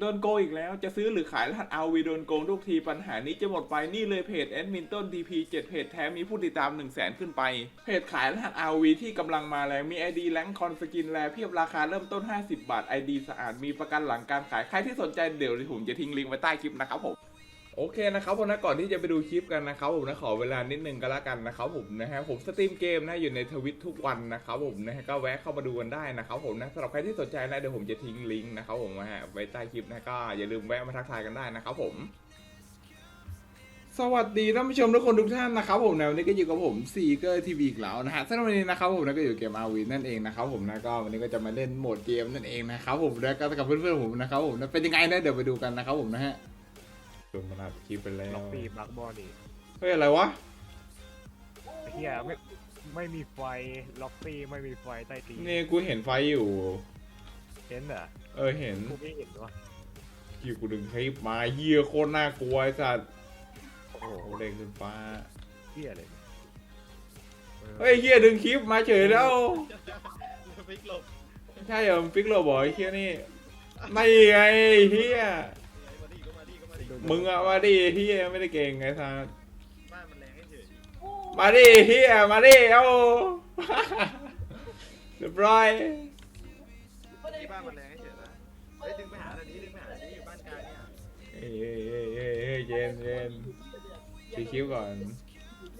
โดนโกงอีกแล้วจะซื้อหรือขายรหัสเอาวีโดนโกงทุกทีปัญหานี้จะหมดไปนี่เลยเพจแอดมินต้น TP 7เพจแท้มีผู้ติดตาม 1 0 0 0 0แสนขึ้นไป เพจขายรหัสอวีที่กำลังมาแรงมี ID แลงคอนสกินแลเพียบราคาเริ่มต้น 50 บาท ID สะอาดมีประกันหลังการขายใครที่สนใจเดี๋ยวผมจะทิ้งลิงก์ไว้ใต้คลิปนะครับผม โอเคนะครับผมนะก่อนที่จะไปดูคลิปกันนะครับผมนะขอเวลานิดนึงก็แล้วกันนะครับผมนะฮะผมสตรีมเกมนะอยู่ในทวิตทุกวันนะครับผมนะฮะก็แวะเข้ามาดูกันได้นะครับผมนะสำหรับใครที่สนใจนะเดี๋ยวผมจะทิ้งลิงก์นะครับผมนะฮะไว้ใต้คลิปนะก็อย่าลืมแวะมาทักทายกันได้นะครับผม สวัสดีท่านผู้ชมทุกคนทุกท่านนะครับผมนะวันนี้ก็อยู่กับผมซีเกอร์ทีวีอีกแล้วนะฮะสำหรับวันนี้นะครับผมนะก็อยู่เกมอาวีนั่นเองนะครับผมนะก็วันนี้ก็จะมาเล่นโหมดเกมนั่นเองนะครับผมแล้วก็กับเพื่อนๆผมนะครับผมนะเป็นยังไงนะเดี๋ยวไปดูกันนะครับผมนะฮะ โดนมาลัดคลิปไปแล้วล็อกปีบักบอดี้เฮ้ยอะไรวะเฮียไม่ไม่มีไฟล็อกซี่ไม่มีไฟใต้ตีนนี่กูเห็นไฟอยู่ เห็นเหรอเออเห็นกูไม่เห็นวะคิวกูดึงคลิปมาเฮียโคตรน่ากลัวไอ้สัตว์โอ้โหโอ้เด้งขึ้นฟ้าเฮียเลยออเฮ้ยเฮียดึงคลิปมาเฉยแล้วฟิกหลบใช่เหรอมึงฟิกโรบอยเฮียนี่ไม่ไงเฮียมาดิก็ มาดิก็มาดิมึงอะมาดิเฮียไม่ได้เก่งไงสัตว์บ้านมันแรงให้เฉยมาดิเฮียมาดิเอ้าเรียบร้อยที่บ้านมันแรงให้เฉยนะเฮ้ยดึงไปหาอันนี้ดึงไปหาอันนี้อยู่บ้านกลางเนี่ยเฮ้ยเฮ้ยเฮ้ยเฮ้ยเฮ้ยเย็นเย็นสีคิ้วก่อน ดึงไป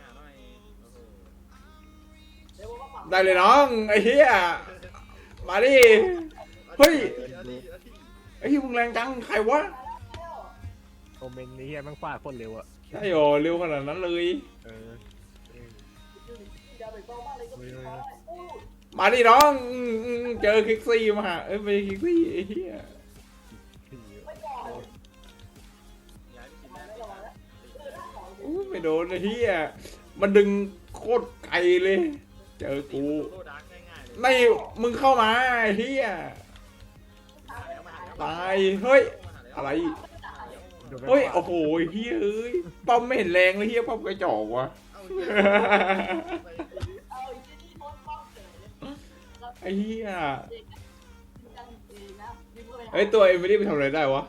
หาหน่อยโอ้โหได้เลยน้องไอ้เฮียมาดิ เฮ้ยอาดิอาดิไอ้เฮียมึงแรงจังใครวะ โอเมนนี่เฮียแม่งฟาดโคนเร็วอะใช่โอเร็วขนาดนั้นเลย เออเออเฮ้ยเฮ้ยมาดิน้องอืมอืมเจอคิกซี่มาเอ้ยไม่ใช่คิกซี่ไอ้เฮียเฮ้ยย้ายไปกินแม่ติดนะอู้ไม่โดนไอ้เฮียมันดึงโคตรไกลเลย เจอกูไม่มึงเข้ามาไอ้เฮียตายเฮ้ยอะไร ดนแม่งเฮ้ยฟาดโอ้โหเฮียเอ้ยป้อมไม่เห็นแรงเลยเฮียป้อมกระจอกวะ เอาเหี้ยไปไอ้เฮียเฮ้ยตัวเอ็มไม่ได้ไปทำอะไรได้วะ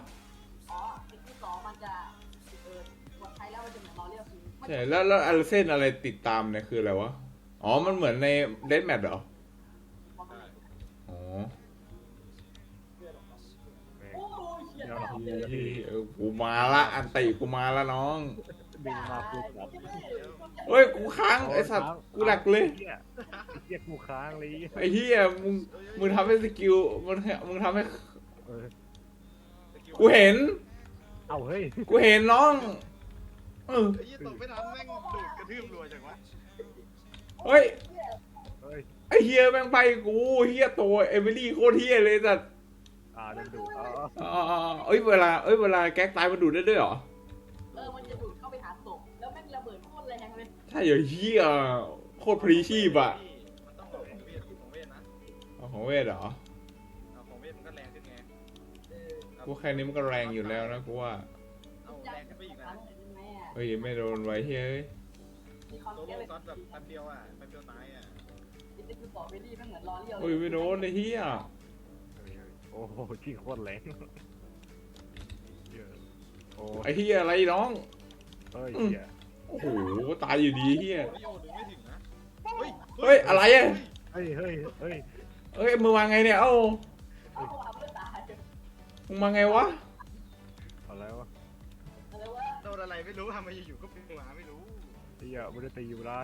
ใช่แล้วแล้วอะไรเส้นอะไรติดตามเนี่ยคืออะไรวะ อ๋อ มันเหมือนในเดนแมทเหรออ๋อ กูมาละอันติกูมาละน้องดึงมาปุ๊บครับเฮ้ยกูค้างไอสัตว์กูหลักเลยเฮียเฮียกูค้างเลยไอ้เฮียมึงมึงทำให้สกิลมึงมึงทำให้เออกูเห็น เอาเฮ้ยกูเห็นน้องเออไอ้ยี่ตกไม่ทันแม่งดูดกระทืบรัวจังวะเฮ้ยเฮ้ยไอ้เฮียแม่งไปกูเฮียตัวเอมิลี่โคตรเฮียเลยสัตว์ อ่าดึงดูดอ๋ออ๋ออ๋ออ๋อเอ้ยเวลาเอ้ยเวลาแก๊กตายมันดูดได้ด้วยเหรอ เออมันจะดูดเข้าไปหาศพแล้วแม่งระเบิดโคตรแรงเลยใช่เหรอเฮียโคตรพรีชีพอะมันต้องบอกของเวทของเวทนะเอาของเวทเหรอเอาของเวทมันก็แรงขึ้นไงเออกูแค่นี้มันก็แรงอยู่แล้วนะกูว่าเอาแรงขึ้นไปอีกครั้นะงหนึ่งได้ไหมอะเฮ้ยไม่โดนไว้เฮ้ยมีคอนโซเทโล่นต์เลยก๊อตแบบแป๊บเดียวอะแป๊บเดียวตายอะที่จะคือต่อเวลี่แม่งเหมือนล้อเลี้ยวเฮ้ยไม่โดนไอ้เฮียเฮ้ยเฮ้ย โอ้โหที่โคตรแรงเหี้ยโอ้ไอ้เฮียอะไรน้อง เฮ้ยเฮียโอ้โห ตายอยู่ดีเฮียโอ้ยโอ้ดึงไม่ถึงนะ เฮ้ยเฮ้ย อะไรอะเฮ้ยเฮ้ยเฮ้ยเอ้ยมือมาไงเนี่ย เอ้าเอาเอาเพื่อตายมึงมาไงวะอะไรวะอะไรวะโดนอะไรไม่รู้ทำไมอยู่ๆก็เป็นหมาไม่รู้เฮียไม่ได้ตีอยู่ได้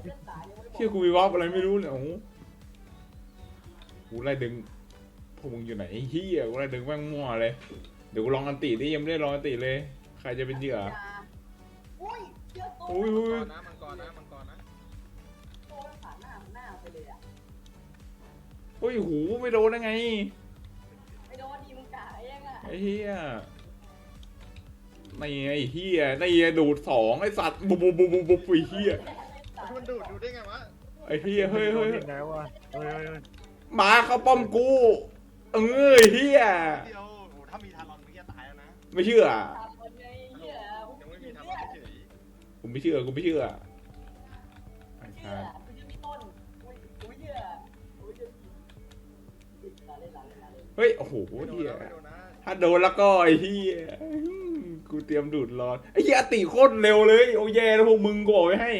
เพื่อตายยังไม่ได้บอกเชื่อกูมีวอปอะไรไม่รู้เนี่ยโอ้โหกูไล่ดึง พวกมึงอยู่ไหนไอ้เฮียกูไล่ดึงแม่งมั่วเลย เดี๋ยวกูลองอันติดิยังไม่ได้ลองอันติเลย ใครจะเป็นเหยื่ออุ้ยเชื่อตัวอุ้ยมัอุ้งยกรนะมังกรนะมังกรนะตัวผ่านหน้าหน้าไปเลยอะอุ้ยหูไม่โดนได้ไง ไม่โดนดีมึงกะเองอะไอ้เฮียไม่ไอ้เฮียไอ้เฮียดูดสองไอ้สัตว์บุบบุบบุบบุบบุบไอ้เฮียมันดูดดูได้ไงวะไอ้เฮียเฮ้ยเฮ้ยโดนยังไงวะเฮ้ยเฮ้ยเฮ้ยหมาเข้าป้อมกู เออไอ้เฮียเดียวโอ้โหถ้ามีทารอนเมื่อกี้ตายแล้วนะไม่เชื่อ ตามคนไงเหี้ยยังไม่มีทารอนเฉยกูไม่เชื่อ กูไม่เชื่อไอ้เชื่สัอตว์คุณจะมีต้นอุ้ยอุ้ยเชื่ออุ้ยเชื่อเล่นหลังเล่นหลังเล่นเฮ้ย โอ้โหไม่โดนเฮียนะไม่โดนนะถ้าโดนแล้วก็ไอ้เฮียกูเตรียมดูดร้อนไอ้เฮียอติโคตรเร็วเลย โอ้แย่แล้วพวกมึงกูบอกไว้ให้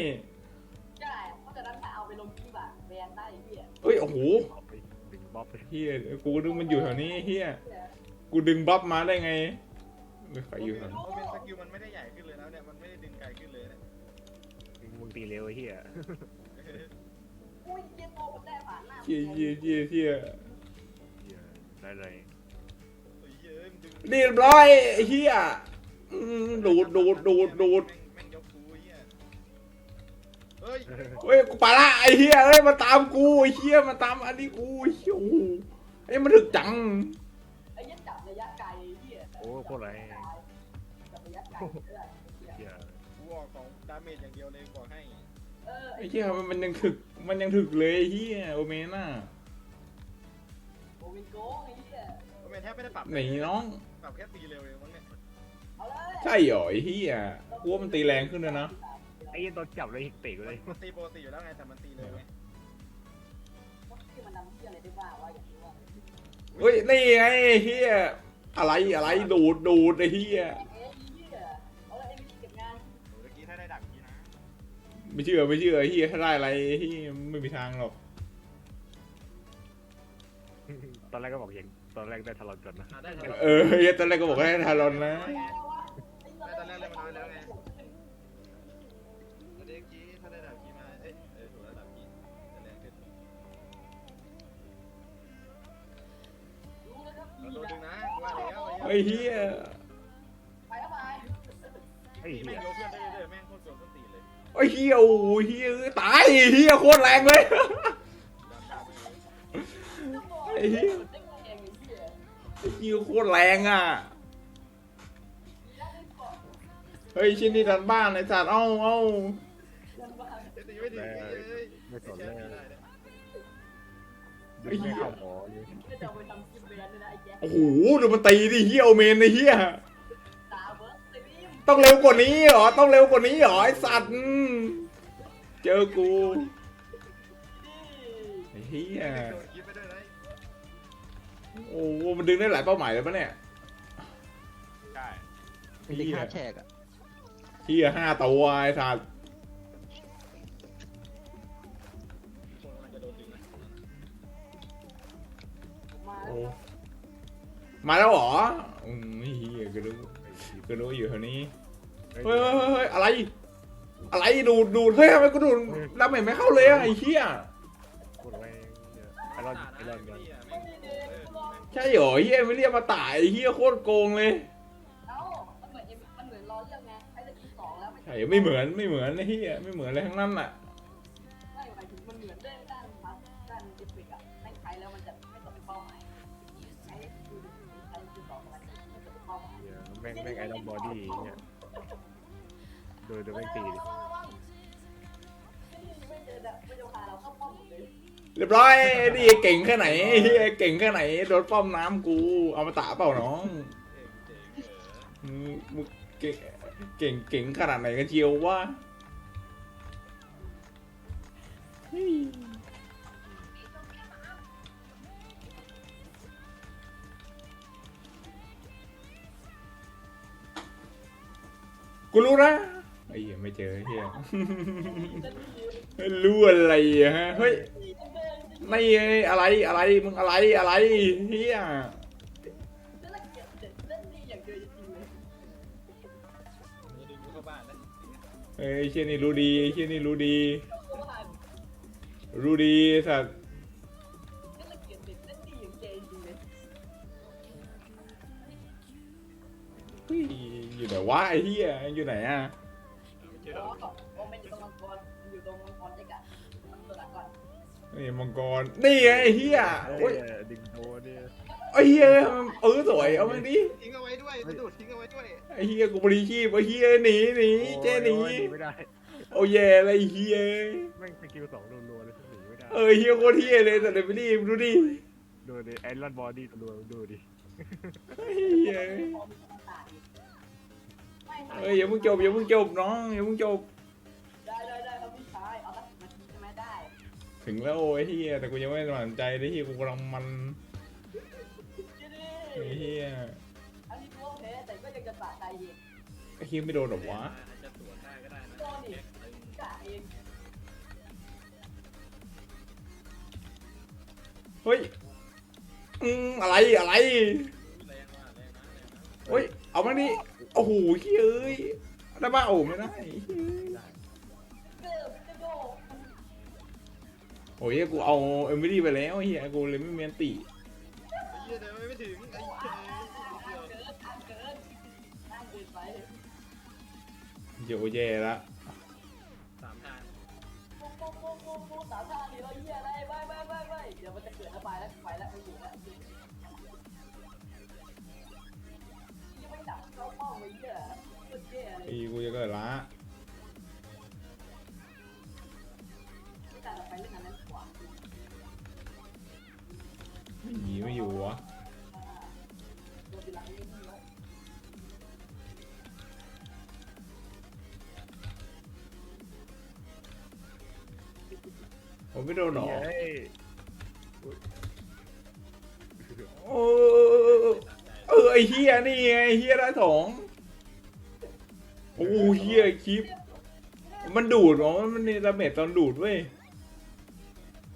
ใช่เพราะฉะนั้นถ้าเอาไปลงคลิปอะแบนได้ไอ้เหี้ยเฮ้ย โอ้โห เฮียกูนึกมันอยู่แถวนี้เฮียเหี้ยกูดึงบัฟมาได้ไงไม่ใครอยู่แถวนี้โอเมนสกิลมันไม่ได้ใหญ่ขึ้นเลยนะเนี่ย มันไม่ได้ดึงไกลขึ้นเลยนะมึงตีเร็วไอ้เหี้ยอุ้ยเหี้ยโตมันได้ผ่านหน้าเฮียเฮียเฮียเฮียเหี้ยได้เลยเฮ้ยเอ้ยมันดึงเรียบร้อยไอ้เฮียอืมดูดดูดดูดดูด เฮ้ยเฮ้ยกูไปละไอ้เฮียเอ้ยมาตามกูไอ้เฮียมาตามอันนี้กูไอ้เฮียโอ้โหไอ้มันถึกจังไอ้เหี้ยจับระยะไกลไอ้เหี้ยโอ้โคตรแรงจับระยะไกลเออไอ้เหี้ยเหี้ยกูออกของดาเมจอย่างเดียวเลยบอกให้เออไอ้ไอ้เฮียมันมันยังถึกมันยังถึกเลยไอ้เฮียโอเมน่าโอวินโก้ไอ้เหี้ยโอเมนแทบไม่ได้ปรับไหนน้องปรับแค่ตีเร็วเองมั้งเนี่ยเอาเลยใช่เหรอไอ้เฮียกูว่ามันตีแรงขึ้นเลยนะ ไอ้เหี้ยตอนจับเลยเตะกูเลย มันตีปกติอยู่แล้วไงแต่มันตีเร็วไงที่มันทำเหี้ยอะไรได้บ้างวะอย่างนี้ว่าเฮ้ยนี่ไงไอ้เฮียอะไรอะไรดูดดูดไอ้เฮียเอ้ยไอ้เหี้ยเอาเลยไอ้นี่เก็บงานโหเมื่อกี้ถ้าได้ดักกี้นะไม่เชื่อไม่เชื่อไอ้เฮียถ้าได้อะไรไอ้เฮียไม่มีทางหรอกตอนแรกก็บอกอย่างตอนแรกได้ทะเลาะกันนะ อะได้ตลอดเออเฮียตอนแรกก็บอกให้ทารอนนะเอาไงวะได้ตอนแรกเลยมันน้อยแล้วไง ไอ้เฮียไปแล้วไปไอ้แม่เหี้ยงโยกเพื่อนได้เรื่อยๆแม่งโคตรโกงต้นตีนเลยไอ้เฮียโอ้โหเฮียตายไอ้เฮียโคตรแรงเลยดาบดาบเลยไอ้เหี้ย ได้เงินเองไอ้เหี้ยไอ้เฮียโคตรแรงอะเฮ้ยชิ้นนี้ดันบ้านไอ้สัตว์เอ้าเอ้าเอ้ยตีไม่ดีเอ้ยไม่ ไม่เข้าหมอเลยก็จะเอาไปทำคลิปเบียนด้วยนะไอ้แจ๊คโอ้โหดูมันตีดิเฮียโอเมนไอ้เฮียตาเบิร์สตีมต้องเร็วกว่านี้เหรอต้องเร็วกว่านี้เหรอไอ้สัตว์อืมเจอกูนี่ไอ้เฮียโดนคิดไปด้วยนะโอ้โหมันดึงได้หลายเป้าหมายเลยปะเนี่ยใช่เฮีมียค่าแฉกอะเฮียห้าตัวไอ้สัตว์ มาแล้วเหรออืมเฮียก็รู้ก็รู้อยู่แถวนี้เฮ้ยเฮ้ยเฮ้ยเฮ้ยอะไร อะไรดูดดูดเฮ้ยทำไมกูดูดดาเมจไม่เข้าเลยอะไอ้เหี้ยโคตรแรงไอ้รอนไอ้รอนกันไม่ได้เด็กหรอกใช่เหรอเหี้ยไม่เรียกมาตายไอ้เหี้ยโคตรโกงเลยเอ้ามันเหมือนมันเหมือนรอเรื่องไงไอ้จะกินสองแล้วไม่ใช่ไม่เหมือนไม่เหมือนไอ้เหี้ยไม่เหมือนอะไรทั้งนั้นอะไม่หมายถึงมันเหมือนเรื่องด้านพัสด้ แม่งแม่งไอ้รอนบอดี้เนี่ยโดยโดยแม่งตีดิระวังระวังนี่ไม่เจอแบบไม่จะพาเราเข้าป้อมหมดเลยเรียบร้อยนี่เก่งแค่ไหนไอ้เหี้ยเก่งแค่ไหนโดนป้อมน้ำกูเอามาตะเปล่าน้องเจ๋งเจ๋งเออมึงมึงเก่งเก่งเก่งขนาดไหนกันเชียววะเกูรู้นะไอ้เหี้ยไม่เจอไอ้เหี้ยรู้อะไรอะฮะเฮ้ยไม่อะไรอะไรมึงอะไรอะไรเฮียนั่นแหละเก็บเด็ดเล่นดีอย่างเดียวจริงๆเลยนี่ดึงกูเข้าบ้านนะเฮ้ยไอ้เชี่ยนี่รู้ดีไอ้เชี่ยนี่รู้ดีก็ว่ารู้ดีสัตว์นั่นแหละเก็บเด็ดเล่นดีอย่างเดียวจริงๆเลยเฮ้ย อยู่ไหนวะไอ้เฮียอยู่ไหนอะไม่เจอ๋ออโอ้ไม่อยู่ตรงมังกรอยู่ตรงมังกรเจ๊กะตัวหลักก่อนนี่มังกรนี่ไงไอ้เฮียเฮ้โอ้ยยดึงโดนเนี่ยไอ้เฮียเออสวยเอามาดิทิ้งเอาไว้ด้วยจะดูดทิ้งเอาไว้ด้วยไอ้เฮียกูบริชีพไอ้เฮียหนีหนีเจ๊หนีโอ้ยไม่ได้โอ้ยแย่เลยไอ้เฮียแม่งสกิลสองรัวๆเลยหนีไม่ได้เออเฮียโคตรเฮียเลยแต่เดี๋ยวไปดิดูดิดูดิไอรอนบอดี้รัวดูดิเฮีย เฮ้ยอย่าเพิ่งจบอย่าเพิ่งจบน้องอย่าเพิ่งจบ ได้ได้ได้ครับพี่ชาย เอาสักาทีใช่ไหมได้ ถึงแล้วโอ้ยเฮียแต่กูยังไม่สวั่นใจเลยเฮียกูกำลังมันเฮียอันนี้ตัวแพ้แต่ก็ยังจะสะใจอีกไอ้เฮียไม่โดนหรอวะเฮ้ยอืมอะไรอะไรเฮ้ยเอามานี่ โอ้โหเฮ้ยเอ้ยได้ป่ะโอ้ไม่ได้เฮ้ยเกิดจะโอ้ยกูเอาเอมิลี่ไปแล้วเฮียกูเลยไม่มีอันติเฮียเดินไม่ถึงไอ้เหี้ยเดียวเกิดเกิดเกินไปเดี๋ยวแย่ละสามทางปุ๊บปุ๊บปุ๊บปุ๊บปุ๊บสามท่านี่เราเหี้ยอะไรไปไปไปไปเดี๋ยวมันจะเกิดระบายแล้วไปแล้วไม่อยู่แล้ว คตรแย่เลยไอ้กูจะเกิดละแต่เราไปเรื่องนั้นกว่าไม่หนีไม่อยู่วะโดนทีหลังนี่เนาะผมไม่โดนหรอเฮ้ยโอ้เออไอเฮียนี่ไงไอ้เฮียได้สองโอ้เฮียคลิป มันดูดเหรอมันนี่ดาเมจตอนดูดเว้ย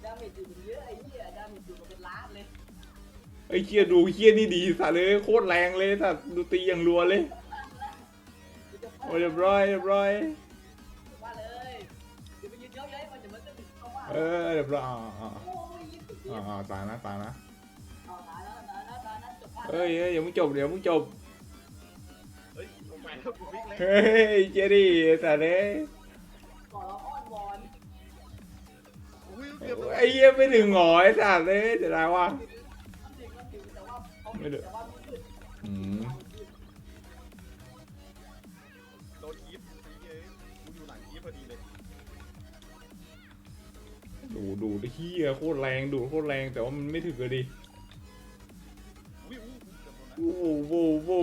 ดาเมจอยู่เยอะไอ้เหี้ยดาเมจอยู่กับเป็นล้านเลยไอเฮียดูเฮียนี่ดีสัตว์เลยโคตรแรงเลยสัตว์ดูตีอย่างรัวเลยโอ้เรียบร้อยเรียบร้อยว่าเลยเดี๋ยวไปยืนเยอะๆมันจะมันจะเข้าว่าเออเรียบร้อยอ่าอ่าโอ้ยยิ่งเสียอ่าอ่าตายนะตายนะเอาตายแล้วตายแล้วตายแล้วจบบ้านเฮ้ยเฮ้ยอย่ามึงจบเดี๋ยวมึงจบ เลยเฮ้ยเจดี้สัตว์เลยขอร้องอ้อนวอนอุ้ยเกือบไอ้เหี้ยไม่ถึงหงอไอ้สัตว์เลยจะได้วะมันถึงมันถึงแต่ว่าเขาไม่ได้แต่ว่ามันขึ้นอืมโดนคีบไอ้เหี้ยกูอยู่หลังคีบพอดีเลยดูดูไอ้เหี้ยโคตรแรงดูโคตรแรงแต่ว่ามันไม่ถึงเลยดิอุ้ยอุ้ยเกือบโดนนะโว้วโว้วโว้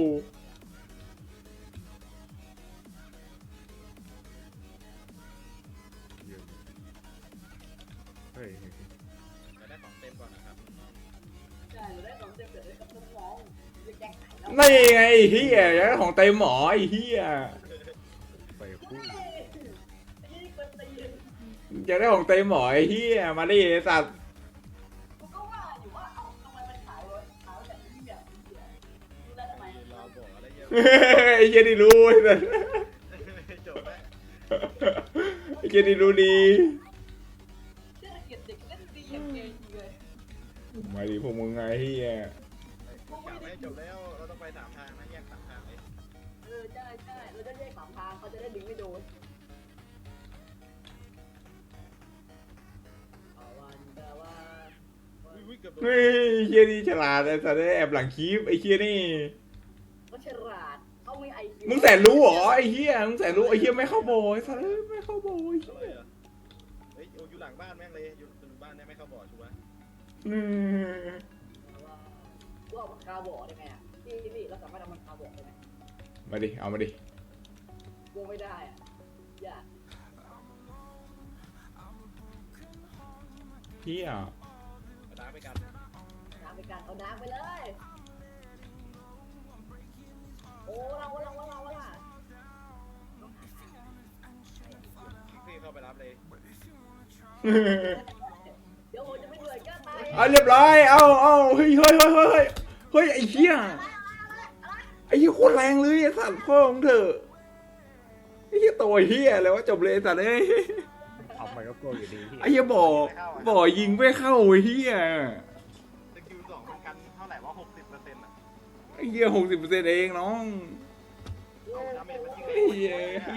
ไขแล้วนี่ไงไอ้เหี้ยอยากได้ของเต็มหมอไอ้เหี้ยไปคู่นี่คนตีนอยากได้ของเต็มหมอไอ้เหี้ยมาดิไอ้สัตว์กูก็ว่าอยู่ว่าเอ้าทำไมมันขายรถขายแบบนี้แบบนี้เสียดูแล้วทำไมๆรอบอกอะไรเยอะไอ้เหี้ยนี่รู้ไอ้สัตว์จบแล้วไอ้เหี้ยนี่รู้ดีเชื่อเกียรติเด็กเล่นดีอย่างเก่งเลยมาดิพวกมึงไงไอ้เหี้ยกลับไม่จบแล้ว ใช่เราจะแยกสามทางเขาจะได้ดึงไม่โดนเอาวันแต่ว่าอุ้ยเกือบโดนเฮ้ยไอ้เหี้ยนี่ฉลาดไอ้สัตว์ได้แอบหลังคลิปไอ้เหี้ยนี่ เขาฉลาดเขาไม่ไอมึงแสนรู้เหรอไอ้เหี้ยมึงแสนรู้ไอ้เหี้ยไม่เข้าโบยสัตว์เอ้ยไม่เข้าโบยอะไรอะเฮ้ยอยู่หลังบ้านแม่งเลยอยู่หลังบ้านเนี่ยไม่เข้าบ่อชัวร์อืมว่าว่ามันคาร์บอได้ไงอะพี่พี่เราสามารถทำมันคาร์บอได้ไหม มาดิ เอามาดิวงไม่ได้อะอย่าเหี้ยมาล้างไปกันน้ำไปการเอาน้ำไปเลย โอ้เราเราเราเราเราพี่เข้าไปรับเลย เดี๋ยวผมจะไม่เหนื่อยก็ตายเอาเรียบร้อย เอาเอาเฮ้ยเฮ้ยเฮ้ยเฮ้ยเฮ้ยไอ้เหี้ยไอ้เหี้ยโคตรแรงเลยไอ้สัตว์พ่อของเธอไอ้เหี้ยตัวเหี้ยแล้วว่าจบเลยไอ้สัตว์เอ้ยเอาไปก็โกอยู่ดีพี่ไอ้เหี้ยบอกบอกยิงไม่เข้าไอ้เหี้ยสกิลสองมันกันเท่าไหร่ว่าหกสิบเปอร์เซ็นต์อะไอ้เหี้ยหกสิบเปอร์เซ็นต์เองน้องเอาดาเมจมันยิงไอ้เหี้ยได้